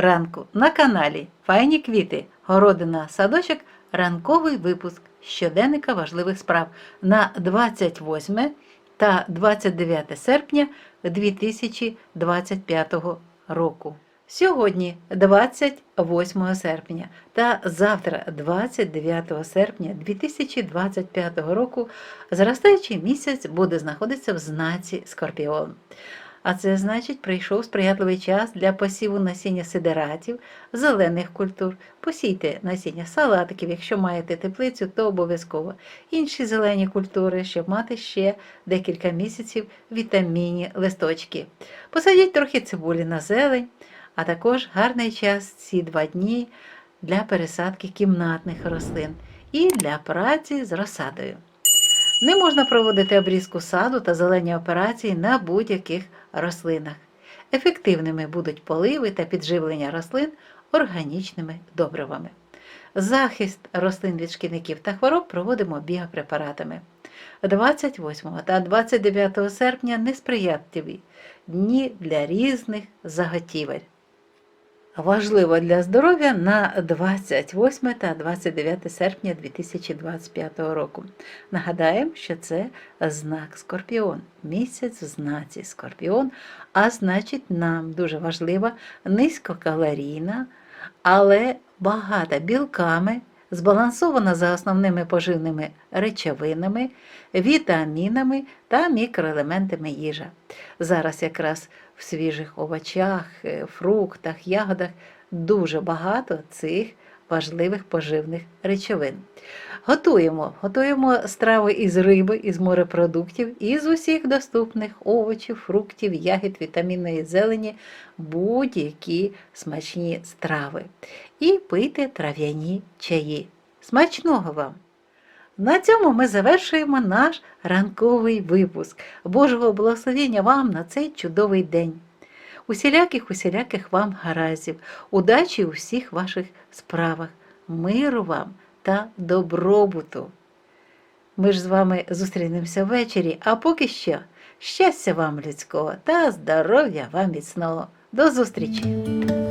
ранку на каналі Файні квіти, городина, садочок, ранковий випуск щоденника важливих справ на 28 та 29 серпня 2025 року. Сьогодні 28 серпня та завтра, 29 серпня 2025 року, зростаючий місяць буде знаходитися в знаці Скорпіон. А це значить, прийшов сприятливий час для посіву насіння сидератів, зелених культур. Посійте насіння салатиків, якщо маєте теплицю, то обов'язково. Інші зелені культури, щоб мати ще декілька місяців вітамінні листочки. Посадіть трохи цибулі на зелень, а також гарний час ці два дні для пересадки кімнатних рослин і для праці з розсадою. Не можна проводити обрізку саду та зелені операції на будь-яких рослинах. Ефективними будуть поливи та підживлення рослин органічними добривами. Захист рослин від шкідників та хвороб проводимо біопрепаратами. 28 та 29 серпня несприятливі дні для різних заготівель. Важливо для здоров'я на 28 та 29 серпня 2025 року. Нагадаємо, що це знак Скорпіон, місяць в знаці Скорпіон, а значить, нам дуже важлива низькокалорійна, але багата білками, збалансована за основними поживними речовинами, вітамінами та мікроелементами їжа. Зараз якраз в свіжих овочах, е, фруктах, ягодах дуже багато цих важливих поживних речовин. Готуємо, готуємо страви із риби, із морепродуктів, із усіх доступних овочів, фруктів, ягід, вітамінної зелені, будь-які смачні страви. І пийте трав'яні чаї. Смачного вам! На цьому ми завершуємо наш ранковий випуск. Божого благословення вам на цей чудовий день. Усіляких, усіляких вам гаразів, удачі у всіх ваших справах, миру вам та добробуту. Ми ж з вами зустрінемося ввечері, а поки що щастя вам людського та здоров'я вам міцного. До зустрічі!